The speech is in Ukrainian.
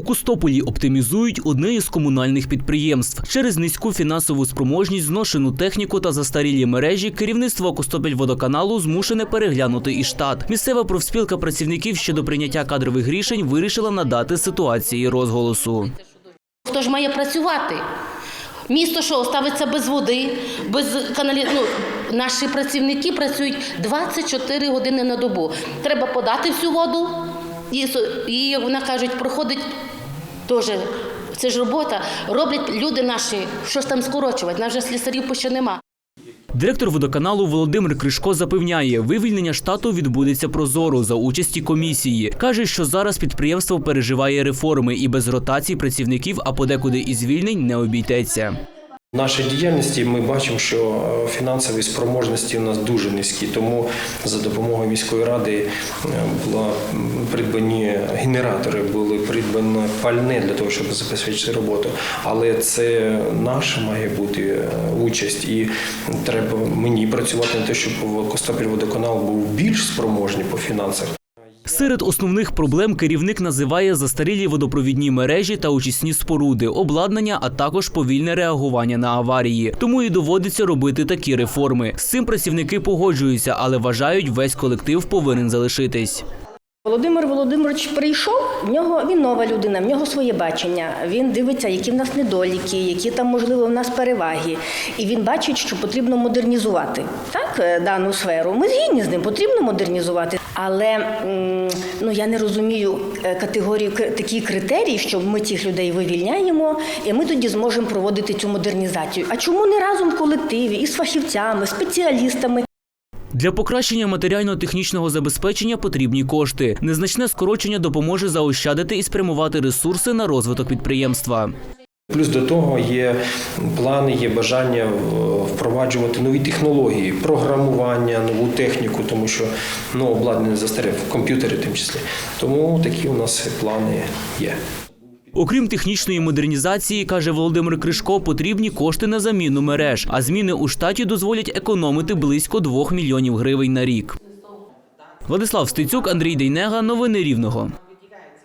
У Костополі оптимізують одне із комунальних підприємств. Через низьку фінансову спроможність, зношену техніку та застарілі мережі керівництво Костопільводоканалу змушене переглянути і штат. Місцева профспілка працівників щодо прийняття кадрових рішень вирішила надати ситуації розголосу. Хто ж має працювати? Місто що ставиться без води, без каналі... ну, Наші працівники працюють 24 години на добу. Треба подати всю воду, і, і вона кажуть, проходить теж. Це ж робота. Роблять люди наші, що ж там скорочувати, нас вже слісарів ще нема. Директор водоканалу Володимир Кришко запевняє, вивільнення штату відбудеться прозоро за участі комісії. Каже, що зараз підприємство переживає реформи і без ротацій працівників, а подекуди і звільнень не обійдеться. В нашій діяльності ми бачимо, що е, фінансові спроможності у нас дуже низькі. Тому за допомогою міської ради е, була придбані генератори, були придбане пальне для того, щоб забезпечити роботу. Але це наша має бути е, участь, і треба мені працювати на те, щоб Костопіль був більш спроможний по фінансах. Серед основних проблем керівник називає застарілі водопровідні мережі та очисні споруди, обладнання, а також повільне реагування на аварії. Тому і доводиться робити такі реформи. З цим працівники погоджуються, але вважають, весь колектив повинен залишитись. Володимир Володимирович прийшов, в нього він нова людина, в нього своє бачення. Він дивиться, які в нас недоліки, які там можливо в нас переваги. І він бачить, що потрібно модернізувати так е, дану сферу. Ми згідні з ним, потрібно модернізувати. Але ну я не розумію е, категорію такі критерії, що ми цих людей вивільняємо, і ми тоді зможемо проводити цю модернізацію. А чому не разом в колективі із фахівцями, спеціалістами? Для покращення матеріально-технічного забезпечення потрібні кошти. Незначне скорочення допоможе заощадити і спрямувати ресурси на розвиток підприємства. Плюс до того є плани, є бажання е, впроваджувати нові технології, програмування, нову техніку, тому що ну, обладнання застарів, комп'ютери тим числі. Тому такі у нас плани є. Окрім технічної модернізації, каже Володимир Кришко, потрібні кошти на заміну мереж, а зміни у штаті дозволять економити близько 2 мільйонів гривень на рік. Владислав Стецюк, Андрій Дейнега. Новини Рівного.